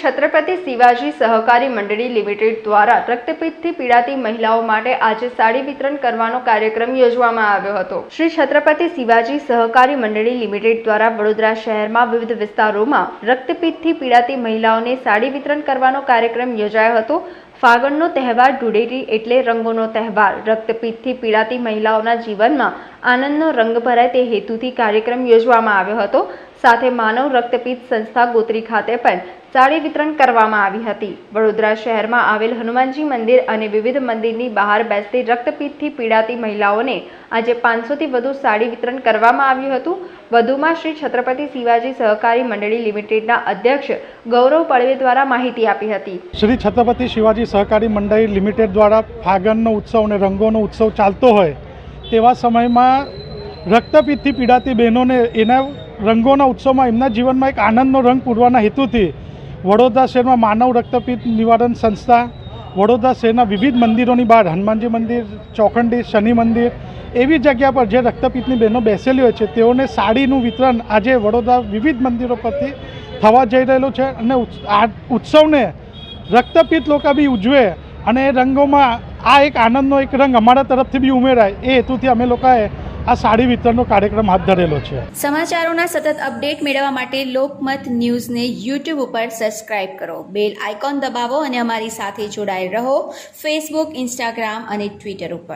છત્રપતિ શિવાજી સહકારી મંડળી લિમિટેડ દ્વારા રક્તપિત્તથી પીડાતી મહિલાઓ માટે આજે સાડી વિતરણ કરવાનો કાર્યક્રમ યોજવામાં આવ્યો હતો. શ્રી છત્રપતિ શિવાજી સહકારી મંડળી લિમિટેડ દ્વારા વડોદરા શહેરમાં વિવિધ વિસ્તારોમાં રક્તપિત્તથી પીડાતી મહિલાઓને સાડી વિતરણ કરવાનો કાર્યક્રમ યોજાયો હતો. ફાગણનો તહેવાર ધૂળેટી એટલે રંગોનો તહેવાર. રક્તપિત્તથી પીડાતી મહિલાઓના જીવનમાં આનંદનો રંગ ભરાય તે હેતુથી કાર્યક્રમ યોજવામાં આવ્યો હતો. સાથે માનવ રક્તપિત્ત સંસ્થા ગોત્રી ખાતે પણ સાડી વિતરણ કરવામાં આવી હતી. વડોદરા શહેરમાં આવેલ હનુમાનજી મંદિર અને વિવિધ મંદિરની બહાર બેસતી રક્તપિત્તથી પીડાતી મહિલાઓને આજે પાંચસોથી વધુ સાડી વિતરણ કરવામાં આવ્યું હતું. વધુમાં શ્રી છત્રપતિ શિવાજી સહકારી મંડળી લિમિટેડના અધ્યક્ષ ગૌરવ પડવે દ્વારા માહિતી આપી હતી. શ્રી છત્રપતિ શિવાજી સહકારી મંડળી લિમિટેડ દ્વારા ફાગણનો ઉત્સવ અને રંગોનો ઉત્સવ ચાલતો હોય તેવા સમયમાં રક્તપિત્તથી પીડાતી બહેનોને એના રંગોના ઉત્સવમાં એમના જીવનમાં એક આનંદનો રંગ પૂરવાના હેતુથી વડોદરા શહેરમાં માનવ રક્તપિત્ત નિવારણ સંસ્થા, વડોદરા શહેરના વિવિધ મંદિરોની બહાર હનુમાનજી મંદિર, ચોખંડી, શનિ મંદિર એવી જગ્યા પર જે રક્તપીતની બહેનો બેસેલી હોય છે, તેઓને સાડીનું વિતરણ આજે વડોદરા વિવિધ મંદિરો પરથી થવા જઈ રહેલું છે અને આ ઉત્સવને રક્તપિત લોકો બી ઉજવે અને એ રંગોમાં આ એક આનંદનો એક રંગ અમારા તરફથી બી ઉમેરાય એ હેતુથી અમે લોકોએ આ સાડી વિતરણનો કાર્યક્રમ હાથ ધરેલો છે. સમાચારોના સતત અપડેટ મેળવવા માટે લોકમત ન્યૂઝને યુટ્યુબ ઉપર સબસ્ક્રાઇબ કરો. બેલ આઇકોન દબાવો અને અમારી સાથે જોડાયેલ રહો. ફેસબુક ઇન્સ્ટાગ્રામ અને ટ્વિટર ઉપર.